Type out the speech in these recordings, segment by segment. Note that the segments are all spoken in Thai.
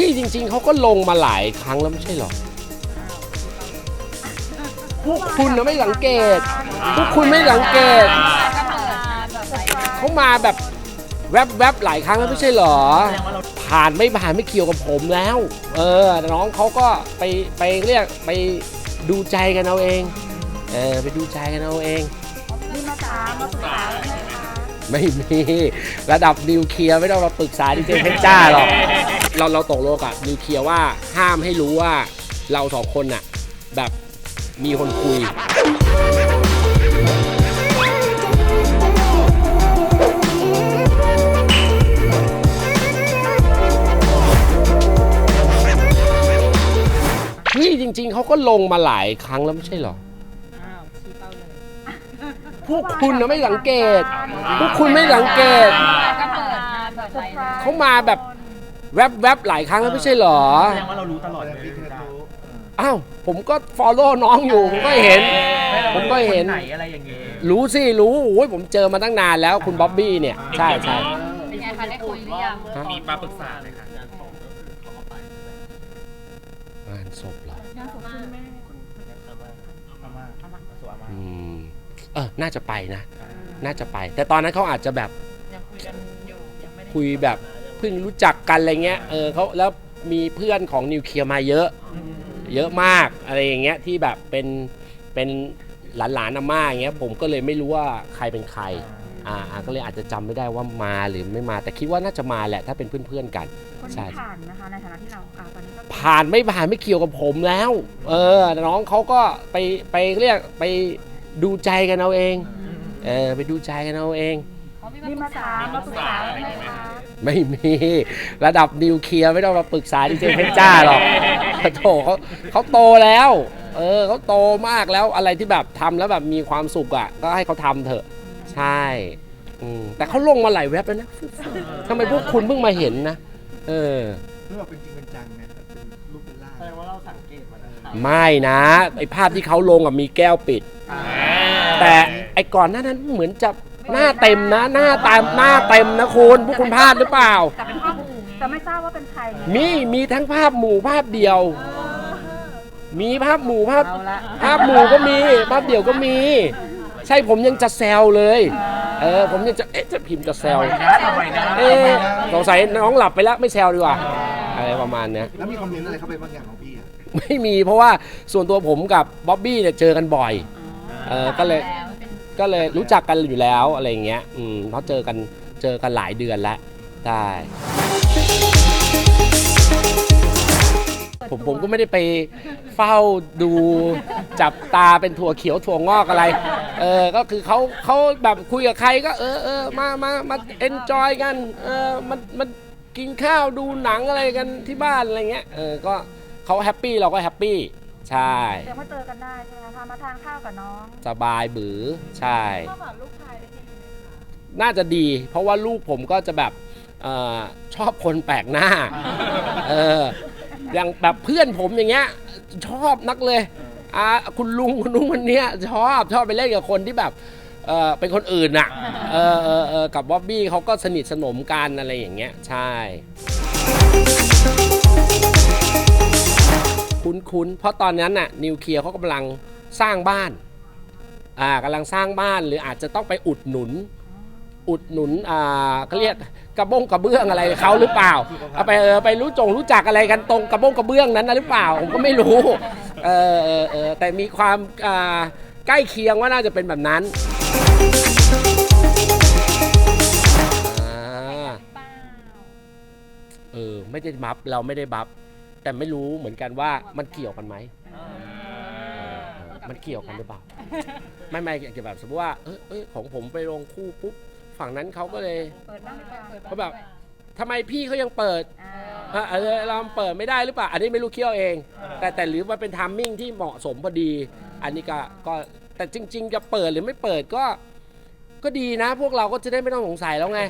ฮ้ยจริง ๆเขาก็ลงมาหลายครั้งแล้วไม่ใช่หรอพวกคุณนะไม่สังเกต พวกคุณไม่สังเกต เขามาแบบแวบๆหลายครั้งแล้วไม่ใช่หรอ ผ่านไม่ผ่านไม่เกี่ยวกับผมแล้ว เออ น้องเขาก็ไปไปเรียกไปดูใจกันเอาเอง เออไปดูใจกันเอาเอง นี่มาถามมาปรึกษาเลยนะคะไม่มี ระดับนิวเคลียร์ไม่ต้องมาปรึกษาดีเจเพชรจ้าหรอก เราเราตกลงกับนิวเคลียร์ว่าห้ามให้รู้ว่าเราสองคนน่ะแบบมีคนคุย เฮ้ยจริง ๆ เขาก็ลงมาหลายครั้งแล้วไม่ใช่หรอ อ้าวชี้เป้าเลยพวกคุณนะไม่สังเกต พวกคุณไม่สังเกต ก็เปิดมาเปิดไฟเขามาแบบ แวบๆหลายครั้งแล้วไม่ใช่หรอ แสดงว่าเรารู้ตลอดเลยพี่เธอรู้อ้าว ผมก็ follow น้องอยู่ ผมก็เห็น ผมก็เห็น ไหนอะไรอย่างงี้รู้สิ รู้โอ้ยผมเจอมาตั้งนานแล้วคุณบ๊อบบี้เนี่ย ใช่ใช่เป็นไงคะได้คุยหรือยังฮะมีมาปรึกษาเลยค่ะงานศพเหรองานศพคุณแม่อาม่าสวยมากอืมเออน่าจะไปนะ น่าจะไป แต่ตอนนั้นเขาอาจจะแบบยังคุยกันอยู่ยังไม่ได้คุยแบบ เพิ่งรู้จักกันอะไรเงี้ยเออเขาแล้วมีเพื่อนของนิวเคลียร์มาเยอะ เยอะมากอะไรอย่างเงี้ยที่แบบเป็นเป็นหลานๆอาม่าอย่างเงี้ยผมก็เลยไม่รู้ว่าใครเป็นใครอ่าอ่าก็เลยอาจจะจำไม่ได้ว่ามาหรือไม่มาแต่คิดว่าน่าจะมาแหละถ้าเป็นเพื่อนๆกัน คนใช่ ที่ผ่านนะคะในฐานะที่เราอ่าตอนนี้ก็ผ่านไม่ผ่านไม่เกี่ยวกับผมแล้ว เออ น้องเขาก็ไปไปเรียกไปดูใจกันเอาเอง เออไปดูใจกันเอาเองนี่มาถามมาปรึกษาเลยนะคะ ไม่มีระดับนิวเคลียร์ไม่ต้องมาปรึกษาดีเจเพชรจ้าหรอกโถเขาเขาโตแล้ว เออเขาโตมากแล้วอะไรที่แบบทำแล้วแบบมีความสุขอะ ก็ให้เขาทำเถอะ ใช่อืมแต่เขาลงมาหลายเว็บแล้วนะทำไมพวกคุณเพิ่งมาเห็นนะ เออเรื่องแบบเป็นจริงเป็นจังเนี่ยเป็นรูปเป็นร่างแสดงว่าเราสังเกตมาแล้วไม่นะไอภาพที่เขาลงกับมีแก้วปิด แต่ไอก่อนหน้านั้นเหมือนจะ หน้าเต็มนะหน้าตามหน้าเต็มนะคุณพวกคุณพลาดหรือเปล่า แต่เป็นภาพหมู่ไงแต่ไม่ทราบว่าเป็นใครไงมีมีทั้งภาพหมู่ภาพเดียว มีภาพหมู่ภาพเอาละภาพหมู่ก็มี ภาพเดียวก็มี ใช่ผมยังจะแซวเลย เออผมยังจะเอ๊ะจะพิมพ์จะแซวทำไมนะเอ๊ะสงสัยน้องหลับไปแล้วไม่แซวดีกว่าอะไรประมาณเนี้ยแล้วมีคอมเมนต์อะไรเข้าไปบางอย่างของพี่อะไม่มีเพราะว่าส่วนตัวผมกับบ๊อบบี้เนี่ยเจอกันบ่อย เออก็เลย ก็เลยรู้จักกันอยู่แล้วอะไรอย่างเงี้ยอืมเพราะเจอกันเจอกันหลายเดือนแล้วได้ ผมผมก็ไม่ได้ไปเฝ้าดูจับตาเป็นถั่วเขียวถั่วงอกอะไร เออ ก็คือเขาเขาแบบคุยกับใครก็เออเออมามามาเอนจอยกัน เออมันมันกินข้าวดูหนังอะไรกันที่บ้านอะไรเงี้ย เออ ก็เขาแฮปปี้เราก็แฮปปี้ ใช่ เดี๋ยวมาเจอกันได้ใช่ไหมคะพามาทานข้าวกับน้องสบายบือใช่ เข้ากับลูกชายได้ยังไงคะน่าจะดี เพราะว่าลูกผมก็จะแบบเออชอบคนแปลกหน้า เอออย่างแบบเพื่อนผมอย่างเงี้ย ชอบนักเลยอ่าคุณลุงคุณลุงคนเนี้ยชอบชอบไปเล่นกับคนที่แบบเออเป็นคนอื่นน่ะเออเออเออกับบ๊อบบี้เขาก็สนิทสนมกันอะไรอย่างเงี้ย ใช่ คุ้นๆ เพราะตอนนั้นน่ะนิวเคลียร์เขากำลังสร้างบ้านอ่ากำลังสร้างบ้านหรืออาจจะต้องไปอุดหนุน อุดหนุนอ่าเขาเรียกกระบงกระเบื้องอะไรเขาหรือเปล่าเอาไปเออไปรู้จงรู้จักอะไรกันตรงกระบงกระเบื้องนั้นนะหรือเปล่าผมก็ไม่รู้เออเออเออแต่มีความอ่าใกล้เคียงว่าน่าจะเป็นแบบนั้นอ่าเออไม่ได้บัฟเราไม่ได้บัฟ แต่ไม่รู้เหมือนกันว่ามันเกี่ยวกันไหมเออมันเกี่ยวกันหรือเปล่า ไม่ไม่เกี่ยวกับแบบสมมติว่าเอยเอยของผมไปลงคู่ปุ๊บฝั่งนั้นเขาก็เลยเปิดบ้างหรือเปล่าเขาแบบทำไมพี่เขายังเปิดอ่าอะเออเราเปิดไม่ได้หรือเปล่า อันนี้ไม่รู้เคี่ยวเอง แต่แต่หรือว่าเป็นทามมิ่งที่เหมาะสมพอดี อันนี้ก็ก็แต่จริง ๆ จะเปิดหรือไม่เปิดก็ ก็ดีนะ พวกเราก็จะได้ไม่ต้องสงสัยแล้วไง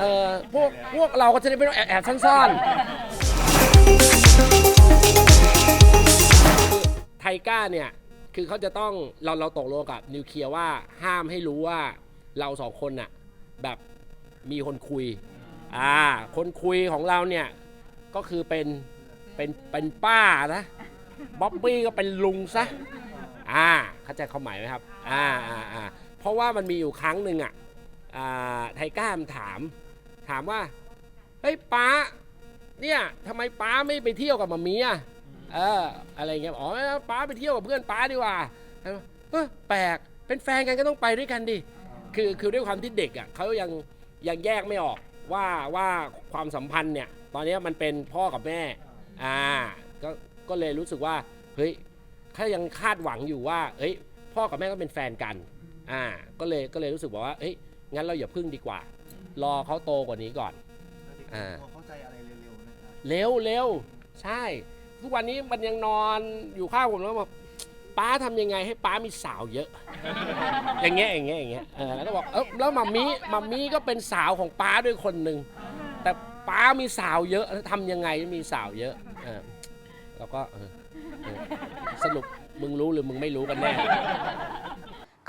เออพวกพวกเราก็จะได้ไม่ต้องแอบแอบซ่อนๆ ไทก้าเนี่ย คือเขาจะต้องเราเราตกลงกับนิวเคลียร์ว่าห้ามให้รู้ว่าเราสองคนน่ะแบบมีคนคุย อ่า คนคุยของเราเนี่ย ก็คือเป็นเป็นเป็นป้านะบ๊อบบี้ก็เป็นลุงซะ อ่า เข้าใจความหมายไหมครับ อ่าอ่าอ่าเพราะว่ามันมีอยู่ครั้งหนึ่งอะ อ่า ไทก้ามถาม ถามว่า เฮ้ยป้า เนี่ยทำไมป้าไม่ไปเที่ยวกับมามีอะเออ อะไรเงี้ยอ๋อป้าไปเที่ยวกับเพื่อนป้าดีกว่าเออแปลกเป็นแฟนกันก็ต้องไปด้วยกันดิคือคือด้วยความที่เด็กอะเขายังยังแยกไม่ออกว่าว่าความสัมพันธ์เนี่ย ตอนนี้มันเป็นพ่อกับแม่อ่าก็ก็เลยรู้สึกว่าเฮ้ยเขายังคาดหวังอยู่ว่าเฮ้ยพ่อกับแม่ก็เป็นแฟนกันอ่าก็เลยก็เลยรู้สึกบอกว่าเฮ้ยงั้นเราอย่าพึ่งดีกว่า รอเขาโตกว่านี้ก่อนอ่า เร็วเร็วใช่ ทุกวันนี้มันยังนอนอยู่ข้างผมแล้วบอกป้าทำยังไงให้ป้ามีสาวเยอะ อย่างเงี้ยอย่างเงี้ยอย่างเงี้ยเออแล้วก็บอกเออแล้วมัมมี่มัมมี่ก็เป็นสาวของป้าด้วยคนหนึ่งแต่ป้ามีสาวเยอะทำยังไงให้มีสาวเยอะเออเราก็เออเออสรุปมึงรู้หรือมึงไม่รู้กันแน่